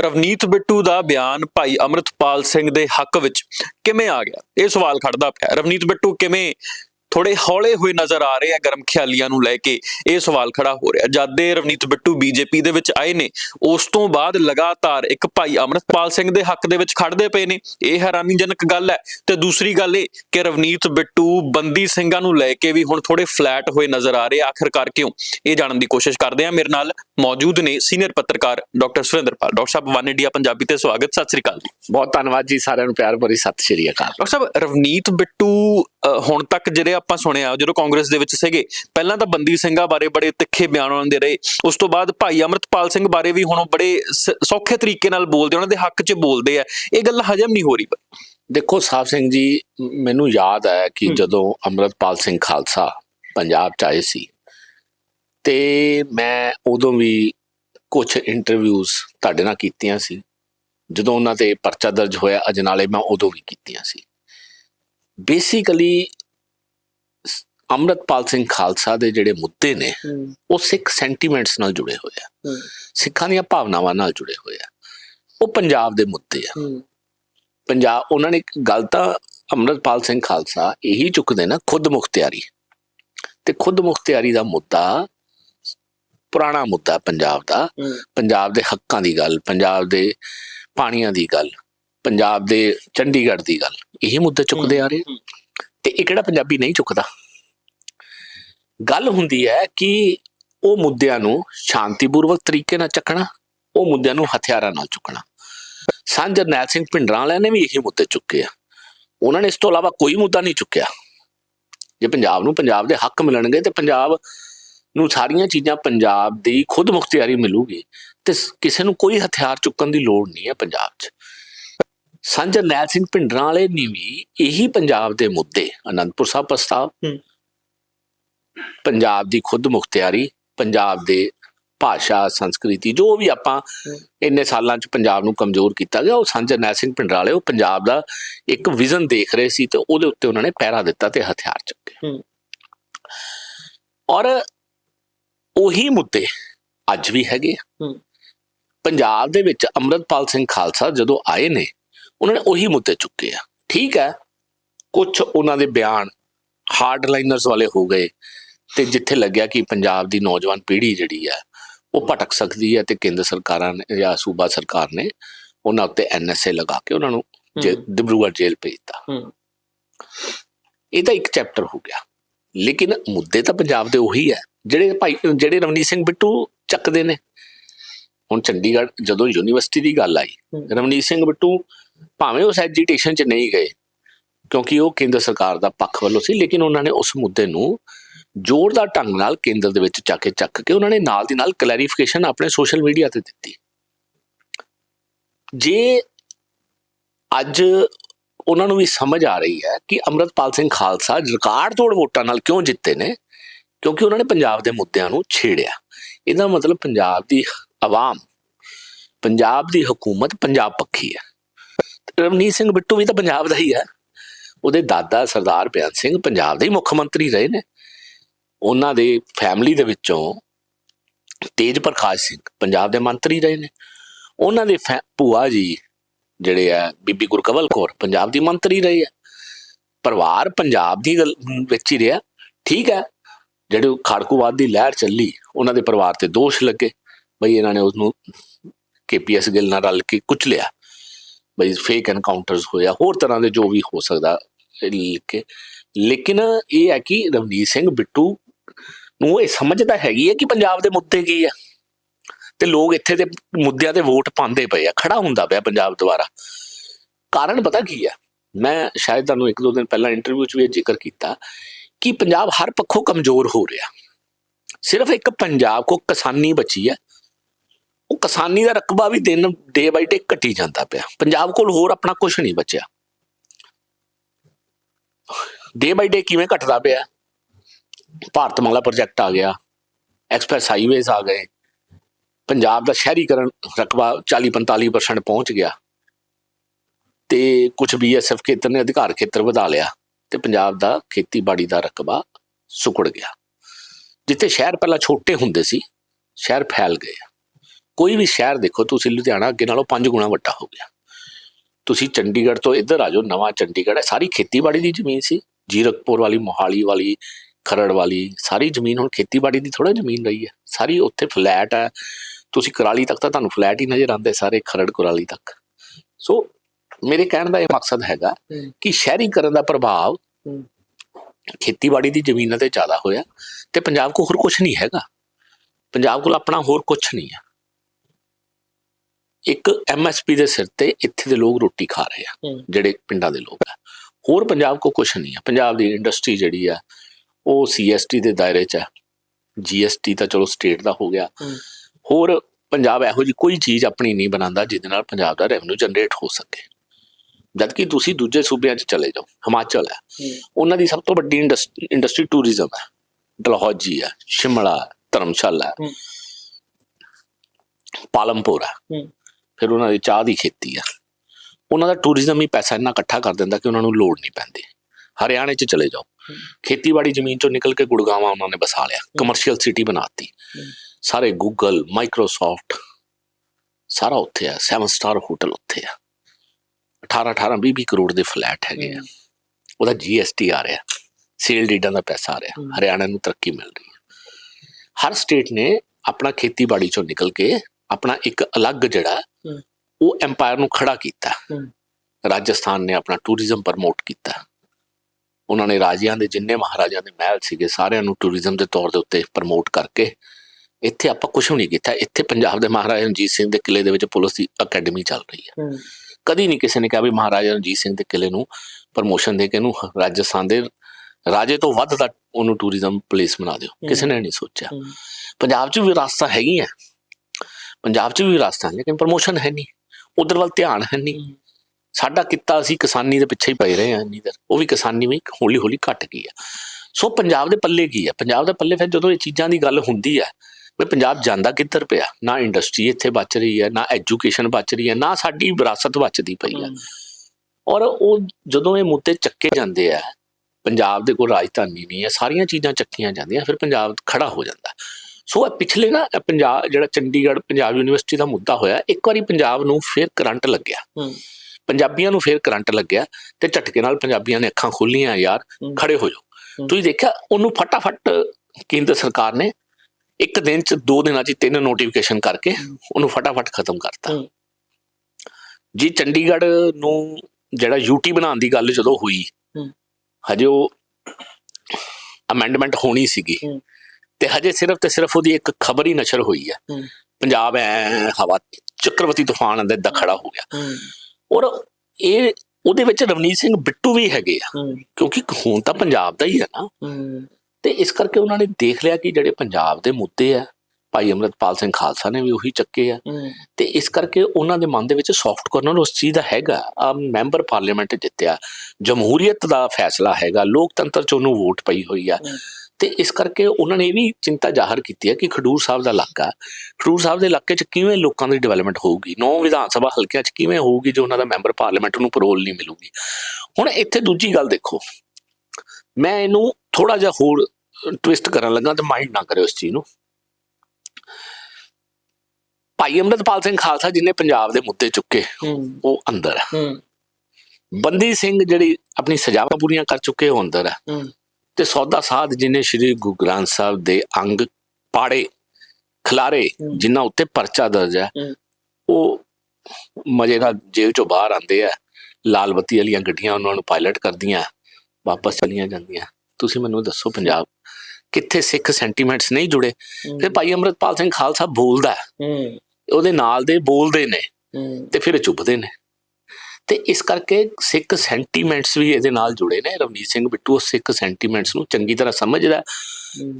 ਰਵਨੀਤ ਬਿੱਟੂ ਦਾ ਬਿਆਨ ਭਾਈ ਅਮਰਤਪਾਲ ਸਿੰਘ ਦੇ ਹੱਕ ਵਿੱਚ ਕਿਵੇਂ ਆ ਗਿਆ? ਇਹ ਸਵਾਲ ਖੜਦਾ ਪਿਆ। ਰਵਨੀਤ ਬਿੱਟੂ ਕਿਵੇਂ ਥੋੜੇ ਹੌਲੇ ਹੋਏ ਨਜ਼ਰ ਆ ਰਹੇ ਆ ਗਰਮ ਖਿਆਲੀਆਂ ਨੂੰ ਲੈ ਕੇ। ਇਹ ਸਵਾਲ ਖੜਾ ਹੋ ਰਿਹਾ। ਜਦ ਦੇ ਰਵਨੀਤ ਬਿੱਟੂ ਬੀਜੇਪੀ ਦੇ ਵਿੱਚ ਆਏ ਨੇ ਉਸ ਤੋਂ ਬਾਅਦ ਲਗਾਤਾਰ ਇੱਕ ਭਾਈ ਅਮਰਤਪਾਲ ਸਿੰਘ ਦੇ ਹੱਕ ਦੇ ਵਿੱਚ ਖੜਦੇ ਪਏ ਨੇ। ਇਹ ਹੈਰਾਨੀਜਨਕ ਗੱਲ ਹੈ। ਤੇ ਦੂਸਰੀ ਗੱਲ ਇਹ ਕਿ ਰਵਨੀਤ ਬਿੱਟੂ ਬੰਦੀ ਸਿੰਘਾਂ ਨੂੰ ਲੈ ਕੇ ਵੀ ਹੁਣ ਥੋੜੇ ਫਲੈਟ ਹੋਏ ਨਜ਼ਰ ਆ ਰਹੇ। ਆਖਿਰਕਾਰ ਕਿਉਂ? ਇਹ ਜਾਣਨ ਦੀ ਕੋਸ਼ਿਸ਼ ਕਰਦੇ ਆ। ਮੇਰੇ ਨਾਲ ਮੌਜੂਦ ਨੇ ਸੀਨੀਅਰ ਪੱਤਰਕਾਰ doctor Surinderpal doctor sahib one India Punjabi ਤੇ ਸਵਾਗਤ। ਸਤਿ ਸ੍ਰੀ ਅਕਾਲ ਜੀ। ਬਹੁਤ ਧੰਨਵਾਦ ਜੀ ਸਾਰਿਆਂ ਨੂੰ। ਪਿਆਰ ਭਰੀ ਸਤਿ ਸ਼੍ਰੀ ਅਕਾਲ। ਡਾਕਟਰ ਸਾਹਿਬ ਰਵਨੀਤ ਬਿੱਟੂ ਹੁਣ ਤੱਕ ਜਿਹੜੇ ਆਪਾਂ ਸੁਣਿਆ ਜਦੋਂ ਕਾਂਗਰਸ ਦੇ ਵਿੱਚ ਸੀਗੇ ਪਹਿਲਾਂ ਤਾਂ ਬੰਦੀ ਸਿੰਘਾਂ ਬਾਰੇ ਬੜੇ ਤਿੱਖੇ ਬਿਆਨ ਆਉਂਦੇ ਰਹੇ। ਉਸ ਤੋਂ ਬਾਅਦ ਭਾਈ ਅਮਰਤਪਾਲ ਸਿੰਘ ਬਾਰੇ ਵੀ ਹੁਣ ਬੜੇ ਸੌਖੇ ਤਰੀਕੇ ਨਾਲ ਬੋਲਦੇ ਉਹਨਾਂ ਦੇ ਹੱਕ 'ਚ ਬੋਲਦੇ ਆ। ਇਹ ਗੱਲ ਹਜਮ ਨਹੀਂ ਹੋ ਰਹੀ ਦੇਖੋ ਸਾਹਿਬ ਸਿੰਘ ਜੀ ਮੈਨੂੰ ਯਾਦ ਹੈ ਕਿ। ਜਦੋਂ ਅੰਮ੍ਰਿਤਪਾਲ ਸਿੰਘ ਖਾਲਸਾ ਪੰਜਾਬ ਚ ਆਏ ਸੀ ਤੇ ਮੈਂ ਉਦੋਂ ਵੀ ਕੁਝ ਇੰਟਰਵਿਊਜ਼ ਤੁਹਾਡੇ ਨਾਲ ਕੀਤੀਆਂ ਸੀ। ਜਦੋਂ ਉਹਨਾਂ ਤੇ ਪਰਚਾ ਦਰਜ ਹੋਇਆ ਅਜਨਾਲੇ ਮੈਂ ਉਦੋਂ ਵੀ ਕੀਤੀਆਂ ਸੀ। ਬੇਸਿਕਲੀ ਅੰਮ੍ਰਿਤਪਾਲ ਸਿੰਘ ਖਾਲਸਾ ਦੇ ਜਿਹੜੇ ਮੁੱਦੇ ਨੇ ਉਹ ਸਿੱਖ ਸੈਂਟੀਮੈਂਟਸ ਨਾਲ ਜੁੜੇ ਹੋਏ ਆ। ਸਿੱਖਾਂ ਦੀਆਂ ਭਾਵਨਾਵਾਂ ਨਾਲ ਜੁੜੇ ਹੋਏ ਆ। ਉਹ ਪੰਜਾਬ ਦੇ ਮੁੱਦੇ ਆ। ਪੰਜਾਬ ਉਹਨਾਂ ਨੇ ਗੱਲ ਤਾਂ ਅੰਮ੍ਰਿਤਪਾਲ ਸਿੰਘ ਖਾਲਸਾ ਇਹੀ ਚੁੱਕਦੇ ਨਾ ਖੁਦ ਮੁਖਤਿਆਰੀ ਤੇ ਖੁਦ ਮੁਖਤਿਆਰੀ ਦਾ ਮੁੱਦਾ ਪੁਰਾਣਾ ਮੁੱਦਾ ਪੰਜਾਬ ਦਾ। ਪੰਜਾਬ ਦੇ ਹੱਕਾਂ ਦੀ ਗੱਲ ਪੰਜਾਬ ਦੇ ਪਾਣੀਆਂ ਦੀ ਗੱਲ। ਪੰਜਾਬ ਦੇ ਚੰਡੀਗੜ੍ਹ ਦੀ ਗੱਲ ਇਹੀ ਮੁੱਦੇ ਚੁੱਕਦੇ ਆ ਰਹੇ। ਤੇ ਇਹ ਕਿਹੜਾ ਪੰਜਾਬੀ ਨਹੀਂ ਚੁੱਕਦਾ? ਗੱਲ ਹੁੰਦੀ ਹੈ ਕਿ ਉਹ ਮੁੱਦਿਆਂ ਨੂੰ ਸ਼ਾਂਤੀਪੂਰਵਕ ਤਰੀਕੇ ਨਾਲ ਚੱਕਣਾ ਉਹ ਮੁੱਦਿਆਂ ਨੂੰ ਹਥਿਆਰਾਂ ਨਾਲ ਚੁੱਕਣਾ। ਸੰਤ ਜਰਨੈਲ ਸਿੰਘ ਭਿੰਡਰਾਂ ਵਾਲਿਆਂ ਨੇ ਵੀ ਇਹੀ ਮੁੱਦੇ ਚੁੱਕੇ ਆ। ਉਹਨਾਂ ਨੇ ਇਸ ਤੋਂ ਇਲਾਵਾ ਕੋਈ ਮੁੱਦਾ ਨਹੀਂ ਚੁੱਕਿਆ। ਜੇ ਪੰਜਾਬ ਨੂੰ ਪੰਜਾਬ ਦੇ ਹੱਕ ਮਿਲਣਗੇ ਤੇ ਪੰਜਾਬ ਨੂੰ ਸਾਰੀਆਂ ਚੀਜ਼ਾਂ ਪੰਜਾਬ ਦੀ ਖੁਦ ਮੁਖਤਿਆਰੀ ਮਿਲੂਗੀ। ਤੇ ਕਿਸੇ ਨੂੰ ਕੋਈ ਹਥਿਆਰ ਚੁੱਕਣ ਦੀ ਲੋੜ ਨਹੀਂ ਹੈ ਪੰਜਾਬ 'ਚ। ਸੰਤ ਜਰਨੈਲ ਸਿੰਘ ਭਿੰਡਰਾਂ ਵਾਲੇ ਨੇ ਵੀ ਇਹੀ ਪੰਜਾਬ ਦੇ ਮੁੱਦੇ ਅਨੰਦਪੁਰ ਸਾਹਿਬ ਪ੍ਰਸਤਾਵ। ਪੰਜਾਬ ਦੀ ਖੁਦ ਮੁਖਤਿਆਰੀ ਪੰਜਾਬ ਦੇ ਭਾਸ਼ਾ ਸੰਸਕ੍ਰਿਤੀ ਜੋ ਵੀ ਆਪਾਂ ਇੰਨੇ ਸਾਲਾਂ ਚ ਪੰਜਾਬ ਨੂੰ ਕਮਜ਼ੋਰ ਕੀਤਾ ਗਿਆ ਉਹ ਸੰਤ ਜਰਨੈਲ ਸਿੰਘ ਭਿੰਡਰਾਂ ਵਾਲੇ ਉਹ ਪੰਜਾਬ ਦਾ ਇੱਕ ਵਿਜ਼ਨ ਦੇਖ ਰਹੇ ਸੀ ਤੇ ਉਹਦੇ ਉੱਤੇ ਉਹਨਾਂ ਨੇ ਪਹਿਰਾ ਦਿੱਤਾ ਤੇ ਹਥਿਆਰ ਚੱਕੇ। ਔਰ ਉਹੀ ਮੁੱਦੇ ਅੱਜ ਵੀ ਹੈਗੇ। ਪੰਜਾਬ ਦੇ ਵਿੱਚ ਅੰਮ੍ਰਿਤਪਾਲ ਸਿੰਘ ਖਾਲਸਾ ਜਦੋਂ ਆਏ ਨੇ ਉਹਨਾਂ ਨੇ ਉਹੀ ਮੁੱਦੇ ਚੁੱਕੇ ਆ। ਠੀਕ ਹੈ ਕੁਝ ਉਹਨਾਂ ਦੇ ਬਿਆਨ ਹਾਰਡਲਾਈਨਰਸ ਵਾਲੇ ਹੋ ਗਏ ਤੇ ਜਿੱਥੇ ਲੱਗਿਆ ਕਿ ਪੰਜਾਬ ਦੀ ਨੌਜਵਾਨ ਪੀੜ੍ਹੀ ਜਿਹੜੀ ਹੈ ਉਹ ਭਟਕ ਸਕਦੀ ਹੈ ਤੇ ਕੇਂਦਰ ਸਰਕਾਰਾਂ ਨੇ ਜਾਂ ਸੂਬਾ ਸਰਕਾਰ ਨੇ ਉਹਨਾਂ ਉੱਤੇ ਐਨਐਸਏ ਲਗਾ ਕੇ ਉਹਨਾਂ ਨੂੰ ਡਿਬਰੂਗੜ੍ਹ ਜੇਲ੍ਹ ਭੇਜਤਾ। ਹੂੰ। ਇਹ ਤਾਂ ਇੱਕ ਚੈਪਟਰ ਹੋ ਗਿਆ। ਲੇਕਿਨ ਮੁੱਦੇ ਤਾਂ ਪੰਜਾਬ ਦੇ ਉਹੀ ਹੈ ਜਿਹੜੇ ਭਾਈ ਜਿਹੜੇ ਰਵਨੀਤ ਸਿੰਘ ਬਿੱਟੂ ਚੱਕਦੇ ਨੇ। ਹੁਣ ਚੰਡੀਗੜ੍ਹ ਜਦੋਂ ਯੂਨੀਵਰਸਿਟੀ ਦੀ ਗੱਲ ਆਈ। ਰਵਨੀਤ ਸਿੰਘ ਬਿੱਟੂ ਭਾਵੇਂ ਉਸ ਐਜੀਟੇਸ਼ਨ 'ਚ ਨਹੀਂ ਗਏ, ਕਿਉਂਕਿ ਉਹ ਕੇਂਦਰ ਸਰਕਾਰ ਦਾ ਪੱਖ ਵੱਲੋਂ ਸੀ, ਲੇਕਿਨ ਉਹਨਾਂ ਨੇ ਉਸ ਮੁੱਦੇ ਨੂੰ ਜ਼ੋਰਦਾਰ ਢੰਗ ਨਾਲ ਕੇਂਦਰ ਦੇ ਵਿੱਚ ਚੱਕ ਕੇ ਚੱਕ ਕੇ ਉਹਨਾਂ ਨੇ ਨਾਲ ਦੀ ਨਾਲ ਕਲੈਰੀਫਿਕੇਸ਼ਨ ਆਪਣੇ ਸੋਸ਼ਲ ਮੀਡੀਆ ਤੇ ਦਿੱਤੀ। ਜੇ ਅੱਜ ਉਹਨਾਂ ਨੂੰ ਵੀ ਸਮਝ ਆ ਰਹੀ ਹੈ ਕਿ ਅੰਮ੍ਰਿਤਪਾਲ ਸਿੰਘ ਖਾਲਸਾ ਰਿਕਾਰਡ ਤੋੜ ਵੋਟਾਂ ਨਾਲ ਕਿਉਂ ਜਿੱਤੇ ਨੇ, ਕਿਉਂਕਿ ਉਹਨਾਂ ਨੇ ਪੰਜਾਬ ਦੇ ਮੁੱਦਿਆਂ ਨੂੰ ਛੇੜਿਆ। ਇਹਦਾ ਮਤਲਬ ਪੰਜਾਬ ਦੀ ਆਵਾਮ ਪੰਜਾਬ ਦੀ ਹਕੂਮਤ ਪੰਜਾਬ ਪੱਖੀ ਹੈ। ਰਵਨੀਤ ਸਿੰਘ ਬਿੱਟੂ ਵੀ ਤਾਂ ਪੰਜਾਬ ਦਾ ਹੀ ਹੈ। ਉਹਦੇ ਦਾਦਾ ਸਰਦਾਰ ਬਿਆਨ ਸਿੰਘ ਪੰਜਾਬ ਦੇ ਹੀ ਮੁੱਖ ਮੰਤਰੀ ਰਹੇ ਨੇ। ਉਹਨਾਂ ਦੇ ਫੈਮਿਲੀ ਦੇ ਵਿੱਚੋਂ ਤੇਜ ਪ੍ਰਕਾਸ਼ ਸਿੰਘ ਪੰਜਾਬ ਦੇ ਮੰਤਰੀ ਰਹੇ ਨੇ। ਉਹਨਾਂ ਦੇ ਫੈ- ਭੂਆ ਜੀ ਜਿਹੜੇ ਆ, ਬੀਬੀ ਗੁਰਕਵਲ ਕੌਰ ਪੰਜਾਬ ਦੀ ਮੰਤਰੀ ਰਹੀ ਆ। ਪਰਿਵਾਰ ਪੰਜਾਬ ਦੀ ਗੱਲ ਵਿੱਚ ਹੀ ਰਿਹਾ। ਠੀਕ ਹੈ, ਜਿਹੜੇ ਖਾੜਕੂਵਾਦ ਦੀ ਲਹਿਰ ਚੱਲੀ, ਉਹਨਾਂ ਦੇ ਪਰਿਵਾਰ ਤੇ ਦੋਸ਼ ਲੱਗੇ। ਬਈ ਇਹਨਾਂ ਨੇ ਉਹਨੂੰ ਕੇਪੀਐਸ ਗਿੱਲ ਨਾਲ ਰਲ ਕੇ ਕੁਚਲਿਆ ਬਈ ਫੇਕ ਐਨਕਾਊਂਟਰਸ ਹੋਇਆ ਹੋਰ ਤਰ੍ਹਾਂ ਦੇ ਜੋ ਵੀ ਹੋ ਸਕਦਾ ਲਿਖ ਕੇ। ਲੇਕਿਨ ਇਹ ਹੈ ਕਿ ਰਵਨੀਤ ਸਿੰਘ ਬਿੱਟੂ ਨੂੰ ਇਹ ਸਮਝ ਤਾਂ ਹੈਗੀ ਹੈ ਕਿ ਪੰਜਾਬ ਦੇ ਮੁੱਦੇ ਕੀ ਆ। ਤੇ ਲੋਕ ਇੱਥੇ ਦੇ ਮੁੱਦਿਆਂ ਤੇ ਵੋਟ ਪਾਉਂਦੇ ਪਏ ਆ, ਖੜਾ ਹੁੰਦਾ ਪਿਆ ਪੰਜਾਬ ਦੁਆਰਾ। ਕਾਰਨ ਪਤਾ ਕੀ ਆ? ਮੈਂ ਸ਼ਾਇਦ ਤੁਹਾਨੂੰ ਇੱਕ ਦੋ ਦਿਨ ਪਹਿਲਾਂ ਇੰਟਰਵਿਊ 'ਚ ਵੀ ਇਹ ਜ਼ਿਕਰ ਕੀਤਾ ਕਿ ਪੰਜਾਬ ਹਰ ਪੱਖੋਂ ਕਮਜ਼ੋਰ ਹੋ ਰਿਹਾ। ਸਿਰਫ ਇੱਕ ਪੰਜਾਬ ਕੋ ਕਿਸਾਨੀ ਬਚੀ ਹੈ ਉਹ ਕਿਸਾਨੀ ਦਾ ਰਕਬਾ ਵੀ ਦਿਨ ਡੇ ਬਾਈ ਡੇ ਘਟੀ ਜਾਂਦਾ ਪਿਆ। ਪੰਜਾਬ ਕੋਲ ਹੋਰ ਆਪਣਾ ਕੁਝ ਨਹੀਂ ਬਚਿਆ। ਡੇ ਬਾਈ ਡੇ ਕਿਵੇਂ ਘਟਦਾ ਪਿਆ? ਭਾਰਤ ਭਾਰਤਮਾਲਾ ਪ੍ਰੋਜੈਕਟ ਆ ਗਿਆ। ਐਕਸਪ੍ਰੈਸ ਹਾਈਵੇਜ਼ ਆ ਗਏ। ਪੰਜਾਬ ਦਾ ਸ਼ਹਿਰੀਕਰਨ ਰਕਬਾ 40-45% ਪਹੁੰਚ ਗਿਆ। ਤੇ ਕੁਝ ਬੀਐਸਐਫ ਖੇਤਰ ਨੇ ਅਧਿਕਾਰ ਖੇਤਰ ਵਧਾ ਲਿਆ ਤੇ ਪੰਜਾਬ ਦਾ ਖੇਤੀਬਾੜੀ ਦਾ ਰਕਬਾ ਸੁਕੜ ਗਿਆ। ਜਿੱਥੇ ਸ਼ਹਿਰ ਪਹਿਲਾਂ ਛੋਟੇ ਹੁੰਦੇ ਸੀ, ਸ਼ਹਿਰ ਫੈਲ ਗਏ ਕੋਈ ਵੀ ਸ਼ਹਿਰ ਦੇਖੋ ਤੁਸੀਂ ਲੁਧਿਆਣਾ ਅੱਗੇ ਨਾਲੋਂ ਪੰਜ ਗੁਣਾ ਵੱਡਾ ਹੋ ਗਿਆ। ਤੁਸੀਂ ਚੰਡੀਗੜ੍ਹ ਤੋਂ ਇੱਧਰ ਆ ਜਾਓ ਨਵਾਂ ਚੰਡੀਗੜ੍ਹ ਹੈ। ਸਾਰੀ ਖੇਤੀਬਾੜੀ ਦੀ ਜ਼ਮੀਨ ਸੀ। ਜੀਰਕਪੁਰ ਵਾਲੀ ਮੋਹਾਲੀ ਵਾਲੀ ਖਰੜ ਵਾਲੀ ਸਾਰੀ ਜ਼ਮੀਨ ਹੁਣ ਖੇਤੀਬਾੜੀ ਦੀ ਥੋੜਾ ਜ਼ਮੀਨ ਰਹੀ ਹੈ। ਸਾਰੀ ਉੱਥੇ ਫਲੈਟ ਹੈ। ਤੁਸੀਂ ਕੁਰਾਲੀ ਤੱਕ ਤਾਂ ਤੁਹਾਨੂੰ ਫਲੈਟ ਹੀ ਨਜ਼ਰ ਆਉਂਦੇ ਸਾਰੇ ਖਰੜ ਕੁਰਾਲੀ ਤੱਕ। ਸੋ ਮੇਰੇ ਕਹਿਣ ਦਾ ਇਹ ਮਕਸਦ ਹੈਗਾ। ਕਿ ਸ਼ਹਿਰੀਕਰਨ ਦਾ ਪ੍ਰਭਾਵ। ਖੇਤੀਬਾੜੀ ਦੀ ਜ਼ਮੀਨਾਂ ਤੇ ਜ਼ਿਆਦਾ ਹੋਇਆ ਤੇ ਪੰਜਾਬ ਕੋਲ ਹੋਰ ਕੁਝ ਨਹੀਂ ਹੈਗਾ। ਪੰਜਾਬ ਕੋਲ ਆਪਣਾ ਹੋਰ ਕੁਝ ਨਹੀਂ ਹੈ। ਇੱਕ ਐਮਐਸਪੀ ਦੇ ਸਿਰ ਤੇ ਇੱਥੇ ਦੇ ਲੋਕ ਰੋਟੀ ਖਾ ਰਹੇ ਆ। ਜਿਹੜੇ ਪਿੰਡਾਂ ਦੇ ਲੋਕ ਆ। ਹੋਰ ਪੰਜਾਬ ਕੋ ਕੁਝ ਨਹੀਂ ਹੈ ਪੰਜਾਬ ਦੀ ਇੰਡਸਟਰੀ ਜਿਹੜੀ ਆ ਉਹ ਸੀਐਸਟੀ ਦੇ ਦਾਇਰੇ 'ਚ ਹੈ ਜੀਐਸਟੀ ਤਾਂ ਚਲੋ ਸਟੇਟ ਦਾ ਹੋ ਗਿਆ। ਹੋਰ ਪੰਜਾਬ ਇਹੋ ਜੀ ਕੋਈ ਚੀਜ਼ ਆਪਣੀ ਨਹੀਂ ਬਣਾਉਂਦਾ ਜਿਹਦੇ ਨਾਲ ਪੰਜਾਬ ਦਾ ਰੈਵਨਿਊ ਜਨਰੇਟ ਹੋ ਸਕੇ। ਜਦ ਕਿ ਤੁਸੀਂ ਦੂਜੇ ਸੂਬਿਆਂ 'ਚ ਚਲੇ ਜਾਓ ਹਿਮਾਚਲ ਹੈ। ਉਹਨਾਂ ਦੀ ਸਭ ਤੋਂ ਵੱਡੀ ਇੰਡਸਟਰੀ ਇੰਡਸਟਰੀ ਟੂਰਿਜ਼ਮ ਹੈ ਡਲਹੌਜੀ ਹੈ ਸ਼ਿਮਲਾ ਧਰਮਸ਼ਾਲਾ। ਪਾਲਮਪੁਰ ਹੂੰ। ਫਿਰ ਉਹਨਾਂ ਦੀ ਚਾਹ ਦੀ ਖੇਤੀ ਆ। ਉਹਨਾਂ ਦਾ ਟੂਰਿਜ਼ਮ ਹੀ ਪੈਸਾ ਇੰਨਾ ਇਕੱਠਾ ਕਰ ਦਿੰਦਾ ਕਿ ਉਹਨਾਂ ਨੂੰ ਲੋੜ ਨਹੀਂ ਪੈਂਦੀ। ਹਰਿਆਣੇ 'ਚ ਚਲੇ ਜਾਓ। ਖੇਤੀਬਾੜੀ ਜ਼ਮੀਨ 'ਚੋਂ ਨਿਕਲ ਕੇ ਗੁੜਗਾਵਾਂ ਉਹਨਾਂ ਨੇ ਵਸਾ ਲਿਆ। ਕਮਰਸ਼ੀਅਲ ਸਿਟੀ ਬਣਾਤੀ। ਸਾਰੇ ਗੂਗਲ ਮਾਈਕਰੋਸਾਫਟ ਸਾਰਾ ਉੱਥੇ ਆ। 7 ਸਟਾਰ ਹੋਟਲ ਉੱਥੇ ਆ। 18 18 20 20 ਕਰੋੜ ਦੇ ਫਲੈਟ ਹੈਗੇ ਆ। ਉਹਦਾ ਜੀਐਸਟੀ ਆ ਰਿਹਾ। ਸੇਲ ਡੀਡਾਂ ਦਾ ਪੈਸਾ ਆ ਰਿਹਾ। ਹਰਿਆਣਾ ਨੂੰ ਤਰੱਕੀ ਮਿਲ ਰਹੀ ਹੈ ਹਰ ਸਟੇਟ ਨੇ ਆਪਣਾ ਖੇਤੀਬਾੜੀ ਚੋਂ ਨਿਕਲ ਕੇ ਆਪਣਾ ਇੱਕ ਅਲੱਗ ਜਿਹੜਾ। ਉਹ ਐਮਪਾਇਰ ਨੂੰ ਖੜਾ ਕੀਤਾ। ਰਾਜਸਥਾਨ ਨੇ ਆਪਣਾ ਟੂਰਿਜ਼ਮ ਪ੍ਰਮੋਟ ਕੀਤਾ ਉਹਨਾਂ ਨੇ ਰਾਜਿਆਂ ਦੇ ਜਿੰਨੇ ਮਹਾਰਾਜਾ ਦੇ ਮਹਿਲ ਸੀਗੇ ਸਾਰਿਆਂ ਨੂੰ ਟੂਰਿਜ਼ਮ ਦੇ ਤੌਰ ਦੇ ਉੱਤੇ ਪ੍ਰਮੋਟ ਕਰਕੇ ਇੱਥੇ ਆਪਾਂ ਕੁਝ ਵੀ ਨਹੀਂ ਕੀਤਾ। ਇੱਥੇ ਪੰਜਾਬ ਦੇ ਮਹਾਰਾਜਾ ਰਣਜੀਤ ਸਿੰਘ ਦੇ ਕਿਲੇ ਦੇ ਵਿੱਚ ਪੁਲਿਸ ਦੀ ਅਕੈਡਮੀ ਚੱਲ ਰਹੀ ਹੈ। ਕਦੀ ਨਹੀਂ ਕਿਸੇ ਨੇ ਕਿਹਾ ਵੀ ਮਹਾਰਾਜਾ ਰਣਜੀਤ ਸਿੰਘ ਦੇ ਕਿਲੇ ਨੂੰ ਪ੍ਰਮੋਸ਼ਨ ਦੇ ਕੇ ਇਹਨੂੰ ਰਾਜਸਥਾਨ ਦੇ ਰਾਜੇ ਤੋਂ ਵੱਧ ਦਾ ਉਹਨੂੰ ਟੂਰਿਜ਼ਮ ਪਲੇਸ ਬਣਾ ਦਿਓ। ਕਿਸੇ ਨੇ ਨਹੀਂ ਸੋਚਿਆ। ਪੰਜਾਬ 'ਚ ਵੀ ਵਿਰਾਸਤਾਂ ਹੈਗੀਆਂ। ਪੰਜਾਬ 'ਚ ਵੀ ਵਿਰਾਸਤਾਂ ਲੇਕਿਨ ਪ੍ਰਮੋਸ਼ਨ ਹੈ ਨਹੀਂ। ਉਧਰ ਵੱਲ ਧਿਆਨ ਹੈ ਨਹੀਂ। ਸਾਡਾ ਕਿੱਤਾ ਅਸੀਂ ਕਿਸਾਨੀ ਦੇ ਪਿੱਛੇ ਹੀ ਪਏ ਰਹੇ ਹਾਂ ਇੰਨੀ ਦੇਰ। ਉਹ ਵੀ ਕਿਸਾਨੀ ਵੀ ਹੌਲੀ ਹੌਲੀ ਘਟ ਗਈ ਆ। ਸੋ ਪੰਜਾਬ ਦੇ ਪੱਲੇ ਕੀ ਹੈ ਪੰਜਾਬ ਦੇ ਪੱਲੇ ਫਿਰ ਜਦੋਂ ਇਹ ਚੀਜ਼ਾਂ ਦੀ ਗੱਲ ਹੁੰਦੀ ਹੈ ਵੀ ਪੰਜਾਬ ਜਾਂਦਾ ਕਿੱਧਰ ਪਿਆ? ਨਾ ਇੰਡਸਟਰੀ ਇੱਥੇ ਬਚ ਰਹੀ ਹੈ ਨਾ ਐਜੂਕੇਸ਼ਨ ਬਚ ਰਹੀ ਹੈ ਨਾ ਸਾਡੀ ਵਿਰਾਸਤ ਬਚਦੀ ਪਈ ਹੈ। ਔਰ ਉਹ ਜਦੋਂ ਇਹ ਮੁੱਦੇ ਚੱਕੇ ਜਾਂਦੇ ਆ ਪੰਜਾਬ ਦੇ ਕੋਲ ਰਾਜਧਾਨੀ ਨਹੀਂ ਹੈ ਸਾਰੀਆਂ ਚੀਜ਼ਾਂ ਚੱਕੀਆਂ ਜਾਂਦੀਆਂ ਫਿਰ ਪੰਜਾਬ ਖੜਾ ਹੋ ਜਾਂਦਾ। ਸੋ ਇਹ ਪਿਛਲੇ ਨਾ ਪੰਜਾਬ ਜਿਹੜਾ ਚੰਡੀਗੜ੍ਹ ਪੰਜਾਬ ਯੂਨੀਵਰਸਿਟੀ ਦਾ ਮੁੱਦਾ ਹੋਇਆ ਇੱਕ ਵਾਰੀ ਪੰਜਾਬ ਨੂੰ ਫਿਰ ਕਰੰਟ ਲੱਗਿਆ। ਪੰਜਾਬੀਆਂ ਨੂੰ ਫਿਰ ਕਰੰਟ ਲੱਗਿਆ ਤੇ ਝਟਕੇ ਨਾਲ ਪੰਜਾਬੀਆਂ ਨੇ ਅੱਖਾਂ ਖੋਲੀਆਂ ਯਾਰ। ਖੜੇ ਹੋ ਜਾਓ। ਤੁਸੀਂ ਦੇਖਿਆ ਉਹਨੂੰ ਫਟਾਫਟ ਕੇਂਦਰ ਸਰਕਾਰ ਨੇ ਇੱਕ ਦਿਨ ਚ ਦੋ ਦਿਨਾਂ ਚ ਤਿੰਨ ਨੋਟੀਫਿਕੇਸ਼ਨ ਕਰਕੇ ਉਹਨੂੰ ਫਟਾਫਟ ਖਤਮ ਕਰਤਾ। ਜੀ ਚੰਡੀਗੜ੍ਹ ਨੂੰ ਜਿਹੜਾ ਯੂਟੀ ਬਣਾਉਣ ਦੀ ਗੱਲ ਜਦੋਂ ਹੋਈ। ਹਜੇ ਉਹ ਅਮੈਂਡਮੈਂਟ ਹੋਣੀ ਸੀਗੀ। ਤੇ ਹਜੇ ਸਿਰਫ ਤੇ ਸਿਰਫ ਉਹਦੀ ਇੱਕ ਖਬਰ ਹੀ ਨਸ਼ਰ ਹੋਈ ਹੈ। ਪੰਜਾਬ ਐ ਹਵਾ ਚੱਕਰਵਤੀ ਤੂਫਾਨ ਅੰਦਰ ਦਾ ਖੜਾ ਹੋ ਗਿਆ। ਔਰ ਇਹ ਉਹਦੇ ਵਿੱਚ ਰਵਨੀਤ ਸਿੰਘ ਬਿੱਟੂ ਵੀ ਹੈਗੇ ਆ। ਕਿਉਂਕਿ ਹੁਣ ਤਾਂ ਪੰਜਾਬ ਦਾ ਹੀ ਹੈ ਨਾ। ਤੇ ਇਸ ਕਰਕੇ ਉਹਨਾਂ ਨੇ ਦੇਖ ਲਿਆ ਕਿ ਜਿਹੜੇ ਪੰਜਾਬ ਦੇ ਮੁੱਦੇ ਆ ਭਾਈ ਅਮਰਤਪਾਲ ਸਿੰਘ ਖਾਲਸਾ ਨੇ ਵੀ ਉਹੀ ਚੱਕੇ ਆ। ਤੇ ਇਸ ਕਰਕੇ ਉਹਨਾਂ ਦੇ ਮਨ ਦੇ ਵਿੱਚ ਸੌਫਟ ਕਾਰਨਰ ਉਸ ਚੀਜ਼ ਦਾ ਹੈਗਾ। ਆ ਮੈਂਬਰ ਪਾਰਲੀਮੈਂਟ ਜਿੱਤਿਆ ਜਮਹੂਰੀਅਤ ਦਾ ਫੈਸਲਾ ਹੈਗਾ ਲੋਕਤੰਤਰ ਚ ਉਹਨੂੰ ਵੋਟ ਪਈ ਹੋਈ ਆ। ਤੇ ਇਸ ਕਰਕੇ ਉਹਨਾਂ ਨੇ ਇਹ ਵੀ ਚਿੰਤਾ ਜ਼ਾਹਰ ਕੀਤੀ ਹੈ ਕਿ ਖਡੂਰ ਸਾਹਿਬ ਦਾ ਇਲਾਕਾ ਖਡੂਰ ਸਾਹਿਬ ਦੇ ਇਲਾਕੇ 'ਚ ਕਿਵੇਂ ਲੋਕਾਂ ਦੀ ਡਿਵੈਲਪਮੈਂਟ ਹੋਊਗੀ? ਨੌ ਵਿਧਾਨ ਸਭਾ ਹਲਕਿਆਂ 'ਚ ਕਿਵੇਂ ਹੋਊਗੀ ਜੋ ਉਹਨਾਂ ਦਾ ਮੈਂਬਰ ਪਾਰਲੀਮੈਂਟ ਨੂੰ ਪਰੋਲ ਨਹੀਂ ਮਿਲੂਗੀ? ਹੁਣ ਇੱਥੇ ਦੂਜੀ ਗੱਲ ਦੇਖੋ। ਮੈਂ ਇਹਨੂੰ ਥੋੜਾ ਜਿਹਾ ਹੋਰ ਟਵਿਸਟ ਕਰਨ ਲੱਗਾ ਤੇ ਮਾਈਂਡ ਨਾ ਕਰਿਓ ਇਸ ਚੀਜ਼ ਨੂੰ। ਭਾਈ ਅਮਰਤਪਾਲ ਸਿੰਘ ਖਾਲਸਾ ਜਿਨੇ ਪੰਜਾਬ ਦੇ ਮੁੱਦੇ ਚੁੱਕੇ ਉਹ ਅੰਦਰ ਹੈ। ਬੰਦੀ ਸਿੰਘ ਜਿਹੜੀ ਆਪਣੀ ਸਜ਼ਾਵਾਂ ਪੂਰੀਆਂ ਕਰ ਚੁੱਕੇ ਉਹ ਅੰਦਰ ਹੈ। ਤੇ ਸੌਦਾ ਸਾਧ ਜਿਨੇ ਸ਼੍ਰੀ ਗੁਰੂ ਗ੍ਰੰਥ ਸਾਹਿਬ ਦੇ ਅੰਗ ਪਾੜੇ ਖਿਲਾਰੇ। ਜਿਨ੍ਹਾਂ ਉੱਤੇ ਪਰਚਾ ਦਰਜ ਹੈ। ਉਹ ਮਜੇ ਨਾਲ ਜੇਲ੍ਹ ਚੋਂ ਬਾਹਰ ਆਉਂਦੇ ਆ ਲਾਲ ਬੱਤੀ ਵਾਲੀਆਂ ਗੱਡੀਆਂ ਉਹਨਾਂ ਨੂੰ ਪਾਇਲਟ ਕਰਦੀਆਂ ਵਾਪਸ ਚਲੀਆਂ ਜਾਂਦੀਆਂ। ਤੁਸੀਂ ਮੈਨੂੰ ਦੱਸੋ ਪੰਜਾਬ ਕਿੱਥੇ ਸਿੱਖ ਸੈਂਟੀਮੈਂਟਸ ਨਹੀਂ ਜੁੜੇ? ਫਿਰ ਭਾਈ ਅਮਰਤਪਾਲ ਸਿੰਘ ਖਾਲਸਾ ਬੋਲਦਾ ਉਹਦੇ ਨਾਲ ਦੇ ਬੋਲਦੇ ਨੇ ਤੇ ਫਿਰ ਚੁੱਭਦੇ ਨੇ। ਤੇ ਇਸ ਕਰਕੇ ਸਿੱਖ ਸੈਂਟੀਮੈਂਟਸ ਵੀ ਇਹਦੇ ਨਾਲ ਜੁੜੇ ਨੇ। ਰਵਨੀਤ ਸਿੰਘ ਬਿੱਟੂ ਉਹ ਸਿੱਖ ਸੈਂਟੀਮੈਂਟਸ ਨੂੰ ਚੰਗੀ ਤਰ੍ਹਾਂ ਸਮਝਦਾ।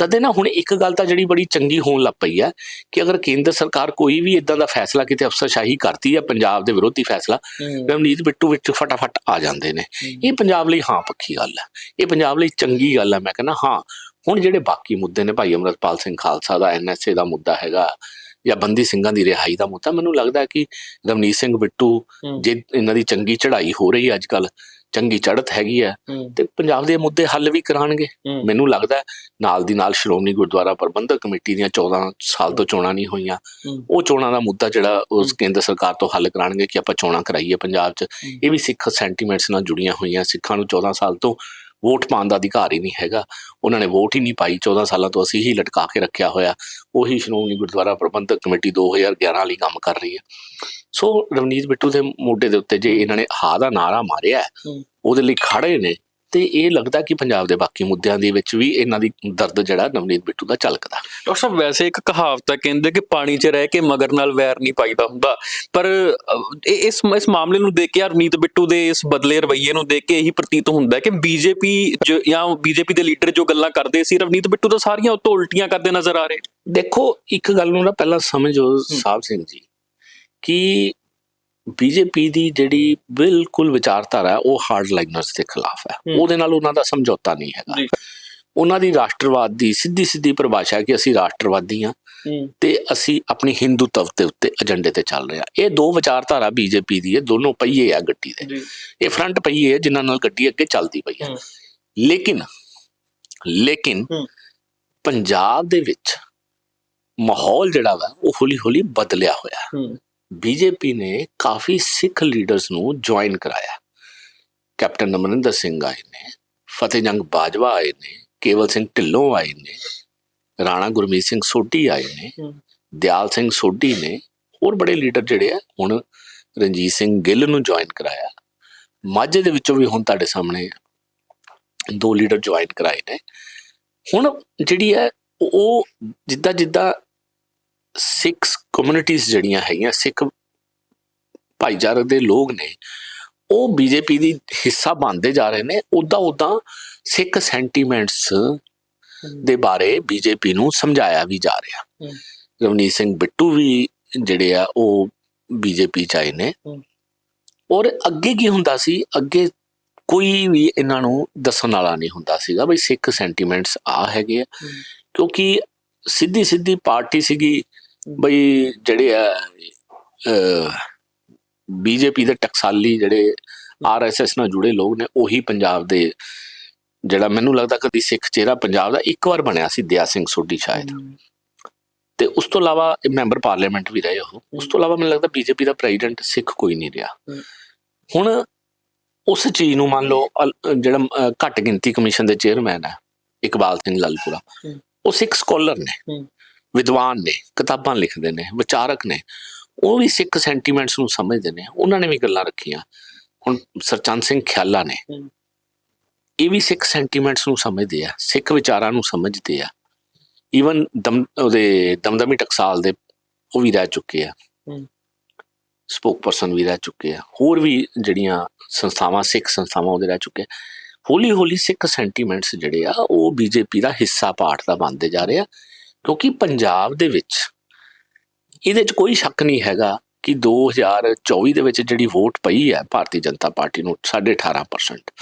ਤਦੇ ਨਾ ਹੁਣ ਇੱਕ ਗੱਲ ਤਾਂ ਜਿਹੜੀ ਬੜੀ ਚੰਗੀ ਹੋਣ ਲੱਗ ਪਈ ਹੈ ਕਿ ਅਗਰ ਕੇਂਦਰ ਸਰਕਾਰ ਕੋਈ ਵੀ ਇਦਾਂ ਦਾ ਫੈਸਲਾ ਕਿਤੇ ਅਫਸਰਸ਼ਾਹੀ ਕਰਦੀ ਹੈ ਪੰਜਾਬ ਦੇ ਵਿਰੋਧੀ ਫੈਸਲਾ ਰਵਨੀਤ ਬਿੱਟੂ ਵਿੱਚ ਫਟਾਫਟ ਆ ਜਾਂਦੇ ਨੇ। ਇਹ ਪੰਜਾਬ ਲਈ ਹਾਂ ਪੱਖੀ ਗੱਲ ਹੈ। ਇਹ ਪੰਜਾਬ ਲਈ ਚੰਗੀ ਗੱਲ ਹੈ। ਮੈਂ ਕਹਿੰਦਾ ਹਾਂ ਹੁਣ ਜਿਹੜੇ ਬਾਕੀ ਮੁੱਦੇ ਨੇ ਭਾਈ ਅਮਰਤਪਾਲ ਸਿੰਘ ਖਾਲਸਾ ਦਾ ਐਨਐਸਏ ਦਾ ਮੁੱਦਾ ਹੈਗਾ ਜਾਂ ਬੰਦੀ ਸਿੰਘਾਂ ਦੀ ਰਿਹਾਈ ਦਾ ਮੁੱਦਾ ਮੈਨੂੰ ਲੱਗਦਾ ਹੈ ਕਿ ਰਵਨੀਤ ਸਿੰਘ ਬਿੱਟੂ ਜੇ ਇਹਨਾਂ ਦੀ ਚੰਗੀ ਚੜ੍ਹਾਈ ਹੋ ਰਹੀ ਹੈ ਅੱਜ ਕੱਲ ਚੰਗੀ ਚੜ੍ਹਤ ਹੈਗੀ ਆ ਤੇ ਪੰਜਾਬ ਦੇ ਮੁੱਦੇ ਹੱਲ ਵੀ ਕਰਾਣਗੇ ਮੈਨੂੰ ਲੱਗਦਾ ਹੈ ਨਾਲ ਦੀ ਨਾਲ ਸ਼੍ਰੋਮਣੀ ਗੁਰਦੁਆਰਾ ਪ੍ਰਬੰਧਕ ਕਮੇਟੀ ਦੀਆਂ 14 ਸਾਲ ਤੋਂ ਚੋਣਾਂ ਨਹੀਂ ਹੋਈਆਂ ਹੂੰ। ਉਹ ਚੋਣਾਂ ਦਾ ਮੁੱਦਾ ਜਿਹੜਾ ਉਸ ਕੇਂਦਰ ਸਰਕਾਰ ਤੋਂ ਹੱਲ ਕਰਾਣਗੇ ਕਿ ਆਪਾਂ ਚੋਣਾਂ ਕਰਾਈਏ ਪੰਜਾਬ 'ਚ। ਹੂੰ। ਇਹ ਵੀ ਸਿੱਖ ਸੈਂਟੀਮੈਂਟਸ ਨਾਲ ਜੁੜੀਆਂ ਹੋਈਆਂ ਸਿੱਖਾਂ ਨੂੰ 14 ਸਾਲ ਤੋਂ ਵੋਟ ਪਾਉਣ ਦਾ ਅਧਿਕਾਰ ਹੀ ਨਹੀਂ ਹੈਗਾ। ਉਹਨਾਂ ਨੇ ਵੋਟ ਹੀ ਨਹੀਂ ਪਾਈ। 14 ਸਾਲਾਂ ਤੋਂ ਅਸੀਂ ਹੀ ਲਟਕਾ ਕੇ ਰੱਖਿਆ ਹੋਇਆ। ਉਹੀ ਸ਼੍ਰੋਮਣੀ ਗੁਰਦੁਆਰਾ ਪ੍ਰਬੰਧਕ ਕਮੇਟੀ 2011 ਵਾਲੀ ਕੰਮ ਕਰ ਰਹੀ ਹੈ। ਸੋ ਰਵਨੀਤ ਬਿੱਟੂ ਦੇ ਮੋਢੇ ਦੇ ਉੱਤੇ ਜੇ ਇਹਨਾਂ ਨੇ ਹਾ ਦਾ ਨਾਰਾ ਮਾਰਿਆ। ਉਹਦੇ ਲਈ ਖੜੇ ਨੇ ਤੇ ਇਹ ਲੱਗਦਾ ਕਿ ਪੰਜਾਬ ਦੇ ਬਾਕੀ ਮੁੱਦਿਆਂ ਦੇ ਵਿੱਚ ਵੀ ਇਹਨਾਂ ਦੀ ਦਰਦ ਜਿਹੜਾ ਨਵਨੀਤ ਬਿੱਟੂ ਦਾ ਝਲਕਦਾ। ਡਾਕਟਰ ਸਾਹਿਬ ਵੈਸੇ ਇੱਕ ਕਹਾਵਤ ਹੈ ਕਹਿੰਦੇ ਕਿ ਪਾਣੀ 'ਚ ਰਹਿ ਕੇ ਮਗਰ ਨਾਲ ਵੈਰ ਨਹੀਂ ਪਾਈਦਾ ਹੁੰਦਾ। ਪਰ ਇਸ ਇਸ ਮਾਮਲੇ ਨੂੰ ਦੇਖ ਕੇ ਹਰਨੀਤ ਬਿੱਟੂ ਦੇ ਇਸ ਬਦਲੇ ਰਵੱਈਏ ਨੂੰ ਦੇਖ ਕੇ ਇਹੀ ਪ੍ਰਤੀਤ ਹੁੰਦਾ ਹੈ ਕਿ ਬੀਜੇਪੀ ਜਾਂ ਬੀਜੇਪੀ ਦੇ ਲੀਡਰ ਜੋ ਗੱਲਾਂ ਕਰਦੇ ਸੀ ਰਵਨੀਤ ਬਿੱਟੂ ਤਾਂ ਸਾਰੀਆਂ ਉੱਤੋਂ ਉਲਟੀਆਂ ਕਰਦੇ ਨਜ਼ਰ ਆ ਰਹੇ। ਦੇਖੋ ਇੱਕ ਗੱਲ ਨੂੰ ਨਾ ਪਹਿਲਾਂ ਸਮਝੋ ਸਾਹਿਬ ਸਿੰਘ ਜੀ ਕਿ ਬੀਜੇਪੀ ਦੀ ਜਿਹੜੀ ਬਿਲਕੁਲ ਵਿਚਾਰਧਾਰਾ ਹੈ ਉਹ ਹਾਰਡ ਲਾਈਨਰਸ ਦੇ ਖਿਲਾਫ ਹੈ। ਉਹਦੇ ਨਾਲ ਉਹਨਾਂ ਦਾ ਸਮਝੌਤਾ ਨਹੀਂ ਹੈਗਾ। ਉਹਨਾਂ ਦੀ ਰਾਸ਼ਟਰਵਾਦ ਦੀ ਸਿੱਧੀ ਸਿੱਧੀ ਪਰਿਭਾਸ਼ਾ ਕਿ ਅਸੀਂ ਰਾਸ਼ਟਰਵਾਦੀ ਹਾਂ ਤੇ ਅਸੀਂ ਆਪਣੀ ਹਿੰਦੂਤਵ ਦੇ ਉੱਤੇ ਏਜੰਡੇ ਤੇ ਚੱਲ ਰਹੇ ਹਾਂ। ਇਹ ਦੋ ਵਿਚਾਰਧਾਰਾ ਬੀਜੇਪੀ ਦੀ ਹੈ ਦੋਨੋਂ ਪਹੀਏ ਆ ਗੱਡੀ ਦੇ। ਇਹ ਫਰੰਟ ਪਹੀਏ ਹੈ ਜਿਨ੍ਹਾਂ ਨਾਲ ਗੱਡੀ ਅੱਗੇ ਚੱਲਦੀ ਪਈ ਹੈ। ਲੇਕਿਨ ਲੇਕਿਨ। ਪੰਜਾਬ ਦੇ ਵਿੱਚ ਮਾਹੌਲ ਜਿਹੜਾ ਵਾ ਉਹ ਹੌਲੀ ਹੌਲੀ ਬਦਲਿਆ ਹੋਇਆ ਹੂੰ। ਬੀਜੇਪੀ ਨੇ ਕਾਫੀ ਸਿੱਖ ਲੀਡਰਸ ਨੂੰ ਜੁਆਇਨ ਕਰਾਇਆ। ਕੈਪਟਨ ਅਮਰਿੰਦਰ ਸਿੰਘ ਆਏ ਨੇ ਫਤਿਹ ਜੰਗ ਬਾਜਵਾ ਆਏ ਨੇ ਕੇਵਲ ਸਿੰਘ ਢਿੱਲੋਂ ਆਏ ਨੇ ਰਾਣਾ ਗੁਰਮੀਤ ਸਿੰਘ ਸੋਢੀ ਆਏ ਨੇ। ਦਿਆਲ ਸਿੰਘ ਸੋਢੀ ਨੇ ਹੋਰ ਬੜੇ ਲੀਡਰ ਜਿਹੜੇ ਆ ਹੁਣ ਰਣਜੀਤ ਸਿੰਘ ਗਿੱਲ ਨੂੰ ਜੁਆਇਨ ਕਰਾਇਆ। ਮਾਝੇ ਦੇ ਵਿੱਚੋਂ ਵੀ ਹੁਣ ਤੁਹਾਡੇ ਸਾਹਮਣੇ ਦੋ ਲੀਡਰ ਜੁਆਇਨ ਕਰਾਏ ਨੇ। ਹੁਣ ਜਿਹੜੀ ਹੈ ਉਹ ਜਿੱਦਾਂ ਜਿੱਦਾਂ ਸਿੱਖ ਕਮਿਊਨਿਟੀਆਂ ਜਿਹੜੀਆਂ ਹੈਗੀਆਂ ਸਿੱਖ ਭਾਈਚਾਰੇ ਦੇ ਲੋਕ ਨੇ ਉਹ ਬੀਜੇਪੀ ਦੀ ਹਿੱਸਾ ਬਣਦੇ ਜਾ ਰਹੇ ਨੇ ਉਦਾਂ ਉਦਾਂ ਸਿੱਖ ਸੈਂਟੀਮੈਂਟਸ ਦੇ ਬਾਰੇ ਬੀਜੇਪੀ ਨੂੰ ਸਮਝਾਇਆ ਵੀ ਜਾ ਰਿਹਾ। ਰਵਨੀਤ ਸਿੰਘ ਬਿੱਟੂ ਵੀ ਜਿਹੜੇ ਆ ਉਹ ਬੀਜੇਪੀ ਚ ਆਏ ਨੇ। ਔਰ ਅੱਗੇ ਕੀ ਹੁੰਦਾ ਸੀ ਅੱਗੇ ਕੋਈ ਵੀ ਇਹਨਾਂ ਨੂੰ ਦੱਸਣ ਵਾਲਾ ਨਹੀਂ ਹੁੰਦਾ ਸੀਗਾ ਬਈ ਸਿੱਖ ਸੈਂਟੀਮੈਂਟਸ ਆ ਹੈਗੇ ਆ। ਕਿਉਂਕਿ ਸਿੱਧੀ ਸਿੱਧੀ ਪਾਰਟੀ ਸੀਗੀ ਬਈ ਜਿਹੜੇ ਆ ਬੀਜੇਪੀ ਦੇ ਟਕਸਾਲੀ ਜਿਹੜੇ ਆਰਐਸਐਸ ਨਾਲ ਜੁੜੇ ਲੋਕ ਨੇ ਉਹੀ ਪੰਜਾਬ ਦੇ ਜਿਹੜਾ ਮੈਨੂੰ ਲੱਗਦਾ ਕਦੀ ਸਿੱਖ ਚਿਹਰਾ ਪੰਜਾਬ ਦਾ ਇੱਕ ਵਾਰ ਬਣਿਆ ਸੀ ਦਿਆ ਸਿੰਘ ਸੋਢੀ ਸ਼ਾਇਦ ਤੇ ਉਸ ਤੋਂ ਇਲਾਵਾ ਇਹ ਮੈਂਬਰ ਪਾਰਲੀਮੈਂਟ ਵੀ ਰਹੇ ਉਹ ਉਸ ਤੋਂ ਇਲਾਵਾ ਮੈਨੂੰ ਲੱਗਦਾ ਬੀਜੇਪੀ ਦਾ ਪ੍ਰੈਜ਼ੀਡੈਂਟ ਸਿੱਖ ਕੋਈ ਨਹੀਂ ਰਿਹਾ। ਹੁਣ ਉਸ ਚੀਜ਼ ਨੂੰ ਮੰਨ ਲਓ ਜਿਹੜਾ ਘੱਟ ਗਿਣਤੀ ਕਮਿਸ਼ਨ ਦੇ ਚੇਅਰਮੈਨ ਹੈ ਇਕਬਾਲ ਸਿੰਘ ਲਾਲਪੁਰਾ। ਉਹ ਸਿੱਖ ਸਕਾਲਰ ਨੇ। ਵਿਦਵਾਨ ਨੇ ਕਿਤਾਬਾਂ ਲਿਖਦੇ ਨੇ ਵਿਚਾਰਕ ਨੇ ਉਹ ਵੀ ਸਿੱਖ ਸੈਂਟੀਮੈਂਟਸ ਨੂੰ ਸਮਝਦੇ ਨੇ ਉਹਨਾਂ ਨੇ ਵੀ ਗੱਲਾਂ ਰੱਖੀਆਂ। ਹੁਣ ਸਰਚੰਦ ਸਿੰਘ ਖਿਆਲਾ ਨੇ। ਇਹ ਵੀ ਸਿੱਖ ਸੈਂਟੀਮੈਂਟਸ ਨੂੰ ਸਮਝਦੇ ਆ ਸਿੱਖ ਵਿਚਾਰਾਂ ਨੂੰ ਸਮਝਦੇ ਆ। ਈਵਨ ਦਮ ਉਹਦੇ ਦਮਦਮੀ ਟਕਸਾਲ ਦੇ ਉਹ ਵੀ ਰਹਿ ਚੁੱਕੇ ਆ। ਸਪੋਕ ਪਰਸਨ ਵੀ ਰਹਿ ਚੁੱਕੇ ਆ। ਹੋਰ ਵੀ ਜਿਹੜੀਆਂ ਸੰਸਥਾਵਾਂ ਸਿੱਖ ਸੰਸਥਾਵਾਂ ਉਹਦੇ ਰਹਿ ਚੁੱਕੇ ਆ। ਹੌਲੀ ਹੌਲੀ ਸਿੱਖ ਸੈਂਟੀਮੈਂਟਸ ਜਿਹੜੇ ਆ ਉਹ ਬੀਜੇਪੀ ਦਾ ਹਿੱਸਾ ਪਾਠ ਦਾ ਬਣਦੇ ਜਾ ਰਹੇ ਆ। ਕਿਉਂਕਿ ਪੰਜਾਬ ਦੇ ਵਿੱਚ ਇਹਦੇ 'ਚ ਕੋਈ ਸ਼ੱਕ ਨਹੀਂ ਹੈਗਾ ਕਿ 2024 ਦੇ ਵਿੱਚ ਜਿਹੜੀ ਵੋਟ ਪਈ ਹੈ ਭਾਰਤੀ ਜਨਤਾ ਪਾਰਟੀ ਨੂੰ 18.5%